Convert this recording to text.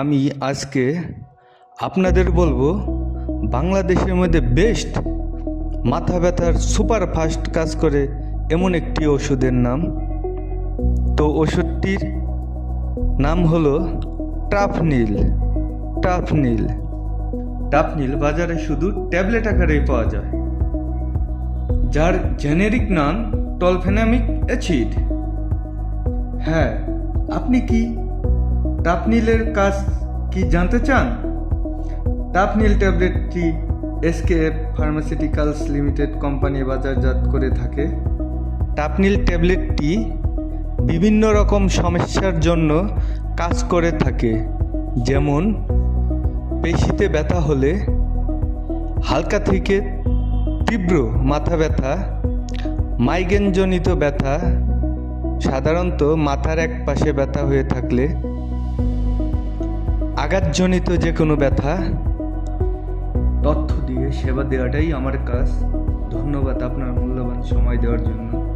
আমি আজকে আপনাদের বলব, বাংলাদেশের মধ্যে বেস্ট মাথা ব্যথার সুপার ফাস্ট কাজ করে এমন একটি ওষুধের নাম। তো ওষুধটির নাম হলো টাফনিল টাফনিল টাফনিল বাজারে শুধু ট্যাবলেট আকারেই পাওয়া যায়, যার জেনেরিক নাম টলফেনামিক অ্যাসিড। হ্যাঁ আপনি কি টাপনিলের কাজ কি জানতে চান? টাপনিল ট্যাবলেটটি এসকেএফ ফার্মাসিউটিক্যালস লিমিটেড কোম্পানি বাজারজাত করে থাকে। টাপনিল ট্যাবলেটটি বিভিন্ন রকম সমস্যার জন্য কাজ করে থাকে। যেমন, পেশিতে ব্যথা হলে হালকা থেকে তীব্র মাথা ব্যথা মাইগ্রেনজনিত ব্যথা, সাধারণত মাথার এক পাশে ব্যথা হয়ে থাকলে আঘাতজনিত যে কোনো ব্যথা, তথ্য দিয়ে সেবা দেওয়াটাই আমার কাজ। ধন্যবাদ আপনার মূল্যবান সময় দেওয়ার জন্য।